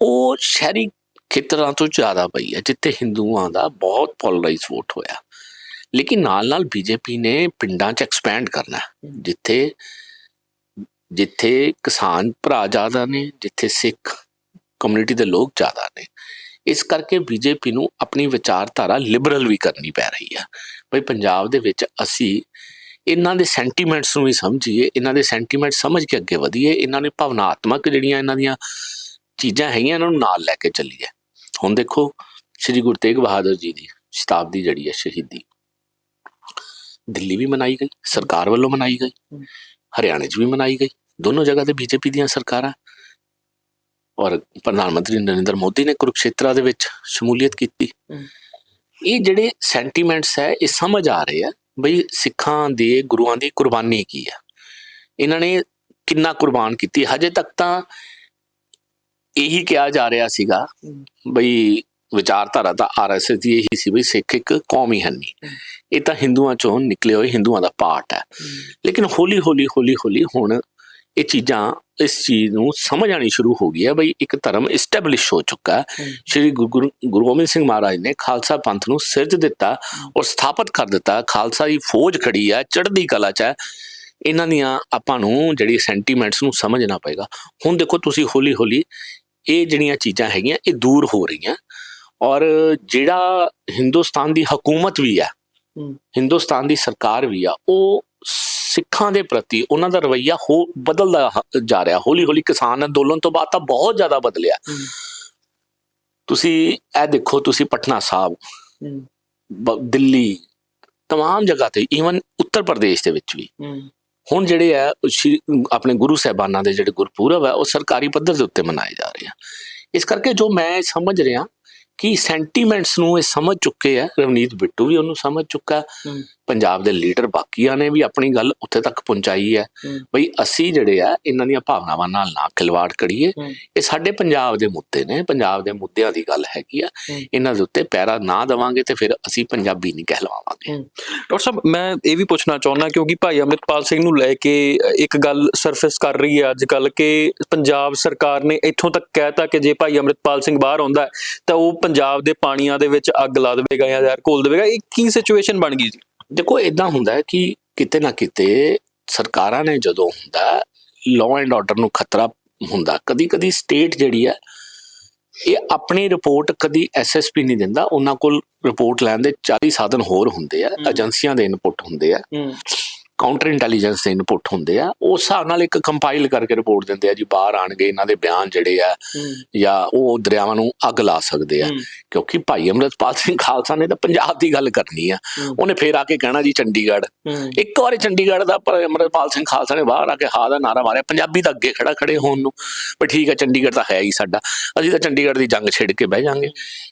ਉਹ ਸ਼ਹਿਰੀ ਖੇਤਰਾਂ ਤੋਂ ਜ਼ਿਆਦਾ ਪਈ ਹੈ, ਜਿੱਥੇ ਹਿੰਦੂਆਂ ਦਾ ਬਹੁਤ ਪੋਲਰਾਈਜ਼ ਵੋਟ ਹੋਇਆ। ਲੇਕਿਨ ਨਾਲ ਨਾਲ ਬੀਜੇਪੀ ਨੇ ਪਿੰਡਾਂ 'ਚ ਐਕਸਪੈਂਡ ਕਰਨਾ ਜਿੱਥੇ ਜਿੱਥੇ ਕਿਸਾਨ ਭਰਾ ਜ਼ਿਆਦਾ ਨੇ, ਜਿੱਥੇ ਸਿੱਖ ਕਮਿਊਨਿਟੀ ਦੇ ਲੋਕ ਜ਼ਿਆਦਾ ਨੇ। ਇਸ ਕਰਕੇ ਬੀਜੇਪੀ ਨੂੰ ਆਪਣੀ ਵਿਚਾਰਧਾਰਾ ਲਿਬਰਲ ਵੀ ਕਰਨੀ ਪੈ ਰਹੀ ਹੈ ਭਈ ਪੰਜਾਬ ਦੇ ਵਿੱਚ ਅਸੀਂ ਇਹਨਾਂ ਦੇ ਸੈਂਟੀਮੈਂਟਸ ਨੂੰ ਵੀ ਸਮਝੀਏ ਇਹਨਾਂ ਦੇ ਸੈਂਟੀਮੈਂਟ ਸਮਝ ਕੇ ਅੱਗੇ ਵਧੀਏ ਇਹਨਾਂ ਨੇ ਭਾਵਨਾਤਮਕ ਜਿਹੜੀਆਂ ਇਹਨਾਂ ਦੀਆਂ ਚੀਜ਼ਾਂ ਹੈਗੀਆਂ ਇਹਨਾਂ ਨੂੰ ਨਾਲ ਲੈ ਕੇ ਚੱਲੀਏ। ਹੁਣ ਦੇਖੋ ਸ੍ਰੀ ਗੁਰੂ ਤੇਗ ਬਹਾਦਰ ਜੀ ਦੀ ਸ਼ਤਾਬਦੀ ਜਿਹੜੀ ਹੈ ਸ਼ਹੀਦੀ। ਦਿੱਲੀ ਵੀ ਮਨਾਈ ਗਈ ਸਰਕਾਰ ਵੱਲੋਂ ਮਨਾਈ ਗਈ। ਹਰਿਆਣੇ 'ਚ ਵੀ ਮਨਾਈ ਗਈ। ਦੋਨੋਂ ਜਗ੍ਹਾ ਤੇ ਬੀਜੇਪੀ ਦੀਆਂ ਸਰਕਾਰਾਂ। ਔਰ ਪ੍ਰਧਾਨ ਮੰਤਰੀ ਨਰਿੰਦਰ ਮੋਦੀ ਨੇ ਕੁਰੂਕਸ਼ੇਤਰਾ ਦੇ ਵਿੱਚ ਸ਼ਮੂਲੀਅਤ ਕੀਤੀ। ਇਹ ਜਿਹੜੇ ਸੈਂਟੀਮੈਂਟਸ ਹੈ ਇਹ ਸਮਝ ਆ ਰਹੇ ਆ ਬਈ ਸਿੱਖਾਂ ਦੇ ਗੁਰੂਆਂ ਦੀ ਕੁਰਬਾਨੀ ਕੀ ਆ। ਇਹਨਾਂ ਨੇ ਕਿੰਨਾ ਕੁਰਬਾਨ ਕੀਤੀ। ਹਜੇ ਤੱਕ ਤਾਂ ਇਹੀ ਕਿਹਾ ਜਾ ਰਿਹਾ ਸੀਗਾ ਬਈ ਵਿਚਾਰਧਾਰਾ ਤਾਂ ਆਰਐਸਐਸ ਦੀ ਇਹੀ ਸੀ ਬਈ ਸਿੱਖ ਇੱਕ ਕੌਮ ਹੀ ਹੈ ਨਹੀਂ ਇਹ ਤਾਂ ਹਿੰਦੂਆਂ ਚੋਂ ਨਿਕਲੇ ਹੋਏ ਹਿੰਦੂਆਂ ਦਾ ਪਾਰਟ ਹੈ। ਲੇਕਿਨ ਹੌਲੀ ਹੌਲੀ ਹੌਲੀ ਹੌਲੀ ਹੁਣ ਇਹ ਚੀਜ਼ਾਂ ਇਸ ਚੀਜ਼ ਨੂੰ ਸਮਝ ਆਣੀ ਸ਼ੁਰੂ ਹੋ ਗਈ ਹੈ ਬਈ ਇੱਕ ਧਰਮ ਇਸਟੈਬਲਿਸ਼ ਹੋ ਚੁੱਕਾ ਹੈ। ਸ਼੍ਰੀ ਗੁਰੂ ਗੋਬਿੰਦ ਸਿੰਘ ਮਹਾਰਾਜ ਨੇ ਖਾਲਸਾ ਪੰਥ ਨੂੰ ਸਿਰਜ ਦਿੱਤਾ ਔਰ ਸਥਾਪਿਤ ਕਰ ਦਿੱਤਾ। ਖਾਲਸਾ ਦੀ ਫੌਜ ਖੜੀ ਹੈ ਚੜ੍ਹਦੀ ਕਲਾ ਚ ਹੈ। ਇਹਨਾਂ ਦੀਆਂ ਆਪਾਂ ਨੂੰ ਜਿਹੜੀ ਸੈਂਟੀਮੈਂਟਸ ਨੂੰ ਸਮਝਣਾ ਪਏਗਾ। ਹੁਣ ਦੇਖੋ ਤੁਸੀਂ ਹੌਲੀ ਹੌਲੀ ਇਹ ਜਿਹੜੀਆਂ ਚੀਜ਼ਾਂ ਹੈਗੀਆਂ ਇਹ ਦੂਰ ਹੋ ਰਹੀਆਂ। ਔਰ ਜਿਹੜਾ ਹਿੰਦੁਸਤਾਨ ਦੀ ਹਕੂਮਤ ਵੀ ਆ ਹੂੰ। ਹਿੰਦੁਸਤਾਨ ਦੀ ਸਰਕਾਰ ਵੀ ਆ ਉਹ ਸਿੱਖਾਂ ਦੇ ਪ੍ਰਤੀ ਉਹਨਾਂ ਦਾ ਰਵੱਈਆ ਹੋ ਬਦਲਦਾ ਹ- ਜਾ ਰਿਹਾ ਹੌਲੀ ਹੌਲੀ ਕਿਸਾਨ ਅੰਦੋਲਨ ਤੋਂ ਬਾਅਦ ਤਾਂ ਬਹੁਤ ਜ਼ਿਆਦਾ ਬਦਲਿਆ ਤੁਸੀਂ ਇਹ ਦੇਖੋ ਤੁਸੀਂ ਪਟਨਾ ਸਾਹਿਬ ਬ- ਦਿੱਲੀ तमाम ਜਗ੍ਹਾ ਤੇ ਈਵਨ ਉੱਤਰ ਪ੍ਰਦੇਸ਼ ਦੇ ਵਿੱਚ ਵੀ ਹੁਣ ਜਿਹੜੇ ਆ ਉਹ ਸ਼੍ਰੀ ਆਪਣੇ ਗੁਰੂ ਸਾਹਿਬਾਨਾਂ ਦੇ ਜਿਹੜੇ ਗੁਰਪੁਰਬ ਹੈ ਉਹ ਸਰਕਾਰੀ ਪੱਧਰ ਦੇ ਉੱਤੇ ਮਨਾਏ ਜਾ ਰਹੇ ਆ ਇਸ ਕਰਕੇ ਜੋ ਮੈਂ ਸਮਝ ਰਿਹਾ ਕਿ ਸੈਂਟੀਮੈਂਟਸ ਨੂੰ ਇਹ ਸਮਝ ਚੁੱਕੇ ਆ ਰਵਨੀਤ ਬਿੱਟੂ ਵੀ ਉਹਨੂੰ ਸਮਝ ਚੁੱਕਾ ਹੈ। ਹੂੰ। ਪੰਜਾਬ ਦੇ ਲੀਡਰ ਬਾਕੀਆਂ ਨੇ ਵੀ ਆਪਣੀ ਗੱਲ ਉੱਥੇ ਤੱਕ ਪਹੁੰਚਾਈ ਹੈ। ਬਈ ਅਸੀਂ ਜਿਹੜੇ ਆ ਇਹਨਾਂ ਦੀਆਂ ਭਾਵਨਾਵਾਂ ਨਾਲ ਨਾ ਖਿਲਵਾੜ ਕਰੀਏ। ਇਹ ਸਾਡੇ ਪੰਜਾਬ ਦੇ ਮੁੱਦੇ ਨੇ ਪੰਜਾਬ ਦੇ ਮੁੱਦਿਆਂ ਦੀ ਗੱਲ ਹੈਗੀ ਆ। ਇਹਨਾਂ ਦੇ ਉੱਤੇ ਪੈਰਾ ਨਾ ਦੇਵਾਂਗੇ ਤੇ ਫਿਰ ਅਸੀਂ ਪੰਜਾਬੀ ਨਹੀਂ ਕਹਿਲਵਾਵਾਂਗੇ ਡਾਕਟਰ ਸਾਹਿਬ ਮੈਂ ਇਹ ਵੀ ਪੁੱਛਣਾ ਚਾਹੁੰਦਾ ਕਿਉਂਕਿ ਭਾਈ ਅਮਰਿਤਪਾਲ ਸਿੰਘ ਨੂੰ ਲੈ ਕੇ ਇੱਕ ਗੱਲ ਸਰਫੇਸ ਕਰ ਰਹੀ ਹੈ ਅੱਜ ਕੱਲ ਕਿ ਪੰਜਾਬ ਸਰਕਾਰ ਨੇ ਇੱਥੋਂ ਤੱਕ ਕਹਿਤਾ ਕਿ ਜੇ ਭਾਈ ਅਮਰਿਤਪਾਲ ਸਿੰਘ ਬਾਹਰ ਆਉਂਦਾ ਤਾਂ ਉਹ ਪੰਜਾਬ ਦੇ ਪਾਣੀਆਂ ਦੇ ਵਿੱਚ ਅੱਗ ਲਾ ਦੇਵੇਗਾ ਜਾਂ ਜ਼ਹਿਰ ਘੋਲ ਦੇਵੇਗਾ। ਇਹ ਕੀ ਸਿਚੁਏਸ਼ਨ ਬਣ ਗਈ ਜੀ? ਦੇਖੋ ਇਦਾਂ ਹੁੰਦਾ ਹੈ ਕਿ ਕਿਤੇ ਨਾ ਕਿਤੇ ਸਰਕਾਰਾਂ ਨੇ ਜਦੋਂ ਹੁੰਦਾ ਲਾਅ ਐਂਡ ਆਰਡਰ ਨੂੰ ਖਤਰਾ ਹੁੰਦਾ ਕਦੀ ਕਦੀ ਸਟੇਟ ਜਿਹੜੀ ਹੈ ਇਹ ਆਪਣੀ ਰਿਪੋਰਟ ਕਦੀ ਐਸਐਸਪੀ ਨਹੀਂ ਦਿੰਦਾ ਉਹਨਾਂ ਕੋਲ ਰਿਪੋਰਟ ਲੈਣ ਦੇ 40 ਸਾਧਨ ਹੋਰ ਹੁੰਦੇ ਆ। ਏਜੰਸੀਆਂ ਦੇ ਇਨਪੁਟ ਹੁੰਦੇ ਆ ਕਾਊਂਟਰ ਇੰਟੈਲੀਜੈਂਸ ਦੇ ਇਨਪੁਟ ਹੁੰਦੇ ਆ ਉਸ ਹਿਸਾਬ ਨਾਲ ਇੱਕ ਕੰਪਾਈਲ ਕਰਕੇ ਰਿਪੋਰਟ ਦਿੰਦੇ ਆ ਜੀ ਬਾਹਰ ਆਣਗੇ ਇਹਨਾਂ ਦੇ ਬਿਆਨ ਜਿਹੜੇ ਆ ਜਾਂ ਉਹ ਦਰਿਆਵਾਂ ਨੂੰ ਅੱਗ ਲਾ ਸਕਦੇ ਆ। ਕਿਉਂਕਿ ਭਾਈ ਅਮਰਤਪਾਲ ਸਿੰਘ ਖਾਲਸਾ ਨੇ ਤਾਂ ਪੰਜਾਬ ਦੀ ਗੱਲ ਕਰਨੀ ਆ। ਉਹਨੇ ਫੇਰ ਆ ਕੇ ਕਹਿਣਾ ਜੀ ਚੰਡੀਗੜ੍ਹ। ਇੱਕ ਵਾਰੀ ਚੰਡੀਗੜ੍ਹ ਦਾ ਪਰ ਅਮਰਪਾਲ ਸਿੰਘ ਖਾਲਸਾ ਨੇ ਬਾਹਰ ਆ ਕੇ ਹਾਂ ਦਾ ਨਾਰਾ ਮਾਰਿਆ ਪੰਜਾਬੀ ਤਾਂ ਅੱਗੇ ਖੜਾ ਖੜੇ ਹੋਣ ਨੂੰ ਪਰ ਠੀਕ ਹੈ ਚੰਡੀਗੜ੍ਹ ਤਾਂ ਹੈ ਹੀ ਸਾਡਾ। ਅਸੀਂ ਤਾਂ ਚੰਡੀਗੜ੍ਹ ਦੀ ਜੰਗ ਛਿੜ ਕੇ ਬਹਿ ਜਾਾਂਗੇ।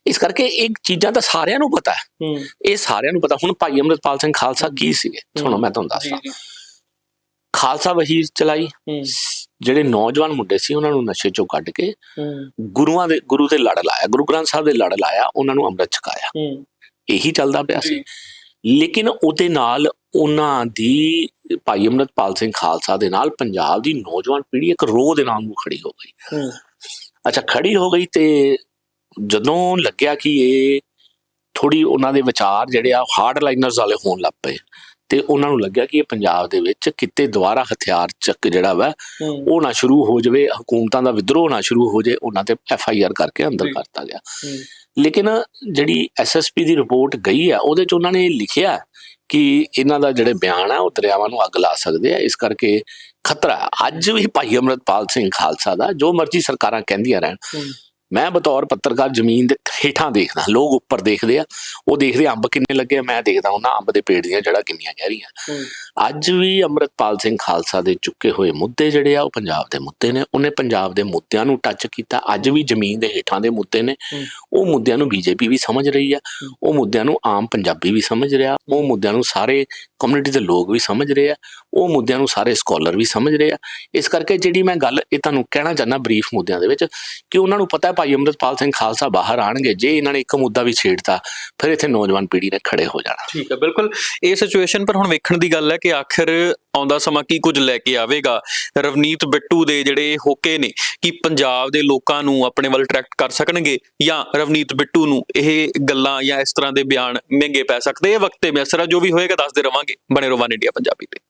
ਇਸ ਕਰਕੇ ਇਹ ਚੀਜ਼ਾਂ ਤਾਂ ਸਾਰਿਆਂ ਨੂੰ ਪਤਾ ਹੈ। ਇਹ ਸਾਰਿਆਂ ਨੂੰ ਪਤਾ। ਹੁਣ ਭਾਈ ਅਮਰਪਾਲ ਸਿੰਘ ਖਾਲਸਾ ਕੀ ਸੀਗੇ? ਸੁਣੋ ਮੈਂ ਤੁਹਾਨੂੰ ਦੱਸਦਾ। ਖਾਲਸਾ ਵਹੀਰ ਚਲਾਈ। ਜਿਹੜੇ ਨੌਜਵਾਨ ਮੁੰਡੇ ਸੀ ਉਹਨਾਂ ਨੂੰ ਨਸ਼ੇ ਚੋਂ ਕੱਢ ਕੇ ਗੁਰੂਆਂ ਦੇ ਗੁਰੂ ਦੇ ਲੜ ਲਾਇਆ ਗੁਰੂ ਗ੍ਰੰਥ ਸਾਹਿਬ ਦੇ ਲੜ ਲਾਇਆ ਉਹਨਾਂ ਨੂੰ ਅੰਮ੍ਰਿਤ ਛਕਾਇਆ। ਇਹੀ ਚੱਲਦਾ ਪਿਆ ਸੀ। ਲੇਕਿਨ ਉਹਦੇ ਨਾਲ ਉਹਨਾਂ ਦੀ ਭਾਈ ਅਮਰਤਪਾਲ ਸਿੰਘ ਖਾਲਸਾ ਦੇ ਨਾਲ ਪੰਜਾਬ ਦੀ ਨੌਜਵਾਨ ਪੀੜ੍ਹੀ ਇੱਕ ਰੋਹ ਦੇ ਨਾਲ ਨੂੰ ਖੜੀ ਹੋ ਗਈ। ਅੱਛਾ ਖੜੀ ਹੋ ਗਈ ਤੇ ਜਦੋਂ ਲੱਗਿਆ ਕਿ ਇਹ ਥੋੜੀ ਉਹਨਾਂ ਦੇ ਵਿਚਾਰ ਜਿਹੜੇ ਆ ਹਾਰਡ ਲਾਈਨਰਸ ਵਾਲੇ ਹੋਣ ਲੱਗ ਪਏ। ਤੇ ਉਹਨਾਂ ਨੂੰ ਲੱਗਿਆ ਕਿ ਇਹ ਪੰਜਾਬ ਦੇ ਵਿੱਚ ਕਿਤੇ ਦੁਬਾਰਾ ਹਥਿਆਰ ਚੱਕ ਜਿਹੜਾ ਵਾ ਉਹ ਨਾ ਸ਼ੁਰੂ ਹੋ ਜਾਵੇ ਹਕੂਮਤਾਂ ਦਾ ਵਿਦਰੋਹ ਨਾ ਸ਼ੁਰੂ ਹੋ ਜਾਏ ਉਹਨਾਂ ਤੇ ਐਫ ਆਈ ਆਰ ਕਰਕੇ ਅੰਦਰ। ਕਰਤਾ ਗਿਆ। ਲੇਕਿਨ ਜਿਹੜੀ ਐਸਐਸਪੀ ਦੀ ਰਿਪੋਰਟ ਗਈ ਆ ਉਹਦੇ ਚ ਉਹਨਾਂ ਨੇ ਲਿਖਿਆ ਕਿ ਇਹਨਾਂ ਦਾ ਜਿਹੜੇ ਬਿਆਨ ਆ ਉਹ ਦਰਿਆਵਾਂ ਨੂੰ ਅੱਗ ਲਾ ਸਕਦੇ ਆ। ਇਸ ਕਰਕੇ ਖਤਰਾ। ਅੱਜ ਵੀ ਭਾਈ ਅਮਰਤਪਾਲ ਸਿੰਘ ਖਾਲਸਾ ਦਾ ਜੋ ਮਰਜ਼ੀ ਸਰਕਾਰਾਂ ਕਹਿੰਦੀਆਂ ਰਹਿਣ। ਮੈਂ ਬਤੌਰ ਪੱਤਰਕਾਰ ਜ਼ਮੀਨ ਦੇ ਹੇਠਾਂ ਦੇਖਦਾ ਲੋਕ ਉੱਪਰ ਦੇਖਦੇ ਆ ਉਹ ਦੇਖਦੇ ਅੰਬ ਕਿੰਨੇ ਲੱਗੇ ਆ, ਮੈਂ ਦੇਖਦਾ ਉਹਨਾਂ ਅੰਬ ਦੇ ਪੇੜ ਦੀਆਂ ਜੜ੍ਹਾਂ ਕਿੰਨੀਆਂ ਗਹਿਰੀਆਂ ਅੱਜ ਵੀ ਅਮਰਤਪਾਲ ਸਿੰਘ ਖਾਲਸਾ ਦੇ ਚੁੱਕੇ ਹੋਏ ਮੁੱਦੇ ਜਿਹੜੇ ਆ ਉਹ ਪੰਜਾਬ ਦੇ ਮੁੱਦੇ ਨੇ ਉਹਨੇ ਪੰਜਾਬ ਦੇ ਮੁੱਦਿਆਂ ਨੂੰ ਟੱਚ ਕੀਤਾ ਅੱਜ ਵੀ ਜ਼ਮੀਨ ਦੇ ਹੇਠਾਂ ਦੇ ਮੁੱਦੇ ਨੇ। ਉਹ ਮੁੱਦਿਆਂ ਨੂੰ ਬੀਜੇਪੀ ਵੀ ਸਮਝ ਰਹੀ ਆ। ਉਹ ਮੁੱਦਿਆਂ ਨੂੰ ਆਮ ਪੰਜਾਬੀ ਵੀ ਸਮਝ ਰਿਹਾ ਉਹ ਮੁੱਦਿਆਂ ਨੂੰ ਸਾਰੇ ਕਮਿਊਨਿਟੀ ਦੇ ਲੋਕ ਵੀ ਸਮਝ ਰਹੇ ਆ ਉਹ ਮੁੱਦਿਆਂ ਨੂੰ ਸਾਰੇ ਸਕਾਲਰ ਵੀ ਸਮਝ ਰਹੇ ਆ ਇਸ ਕਰਕੇ ਜਿਹੜੀ ਮੈਂ ਗੱਲ ਇਹ ਤੁਹਾਨੂੰ ਕਹਿਣਾ ਚਾਹੁੰਦਾ ਬਰੀਫ ਮੁੱਦਿਆਂ ਦੇ ਵਿੱਚ ਕਿ ਉਹਨਾਂ ਨੂੰ ਪਤਾ ਭਾਈ ਅਮਰਤਪਾਲ ਸਿੰਘ ਖਾਲਸਾ ਬਾਹਰ ਆਣਗੇ, ਜੇ ਇਹਨਾਂ ਨੇ ਇੱਕ ਮੁੱਦਾ ਵੀ ਛੇੜਤਾ, ਫਿਰ ਇੱਥੇ ਨੌਜਵਾਨ ਪੀੜ੍ਹੀ ਨੇ ਖੜੇ ਹੋ ਜਾਣਾ। ਠੀਕ ਹੈ, ਬਿਲਕੁਲ। ਇਹ ਸਿਚੁਏਸ਼ਨ ਪਰ ਹੁਣ ਵੇਖਣ ਦੀ ਗੱਲ ਹੈ ਕਿ ਆਖਿਰ ਆਉਂਦਾ ਸਮਾਂ ਕੀ ਕੁਝ ਲੈ ਕੇ ਆਵੇਗਾ? ਰਵਨੀਤ ਬਿੱਟੂ ਦੇ ਜਿਹੜੇ ਹੋਕੇ ਨੇ, ਕਿ ਪੰਜਾਬ ਦੇ ਲੋਕਾਂ ਨੂੰ ਆਪਣੇ ਵੱਲ ਅਟਰੈਕਟ ਕਰ ਸਕਣਗੇ? ਜਾਂ ਰਵਨੀਤ ਬਿੱਟੂ ਨੂੰ ਇਹ ਗੱਲਾਂ ਜਾਂ ਇਸ ਤਰ੍ਹਾਂ ਦੇ ਬਿਆਨ ਮਹਿੰਗੇ ਪੈ ਸਕਦੇ? ਇਹ ਵਕਤ ਮੈਂ ਮੈਸਰਾ ਜੋ ਵੀ ਹੋਏਗਾ, ਦੱਸਦੇ ਰਵਾਂਗੇ। ਬਣੇ ਰਹੋ ਵਨ ਇੰਡੀਆ ਪੰਜਾਬੀ ਤੇ।